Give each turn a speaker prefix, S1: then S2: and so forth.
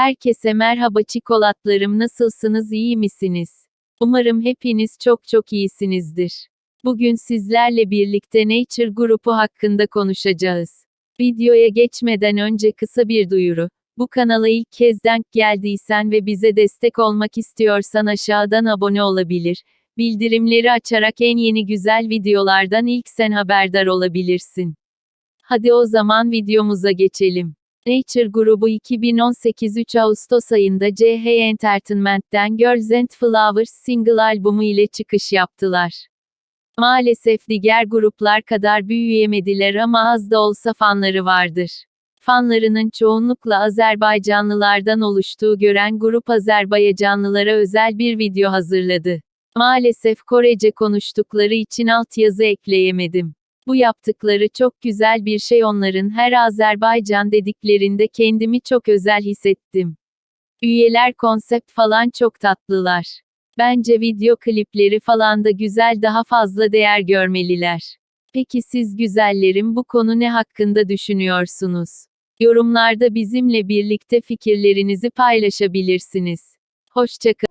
S1: Herkese merhaba çikolatlarım nasılsınız iyi misiniz? Umarım hepiniz çok çok iyisinizdir. Bugün sizlerle birlikte Nature grubu hakkında konuşacağız. Videoya geçmeden önce kısa bir duyuru. Bu kanala ilk kez denk geldiysen ve bize destek olmak istiyorsan aşağıdan abone olabilir, bildirimleri açarak en yeni güzel videolardan ilk sen haberdar olabilirsin. Hadi o zaman videomuza geçelim. Nature grubu 2018 3 Ağustos ayında CH Entertainment'ten Girls and Flowers single albümü ile çıkış yaptılar. Maalesef diğer gruplar kadar büyüyemediler ama az da olsa fanları vardır. Fanlarının çoğunlukla Azerbaycanlılardan oluştuğu gören grup Azerbaycanlılara özel bir video hazırladı. Maalesef Korece konuştukları için altyazı ekleyemedim. Bu yaptıkları çok güzel bir şey onların her Azerbaycan dediklerinde kendimi çok özel hissettim. Üyeler konsept falan çok tatlılar. Bence video klipleri falan da güzel daha fazla değer görmeliler. Peki siz güzellerim bu konu ne hakkında düşünüyorsunuz? Yorumlarda bizimle birlikte fikirlerinizi paylaşabilirsiniz. Hoşçakalın.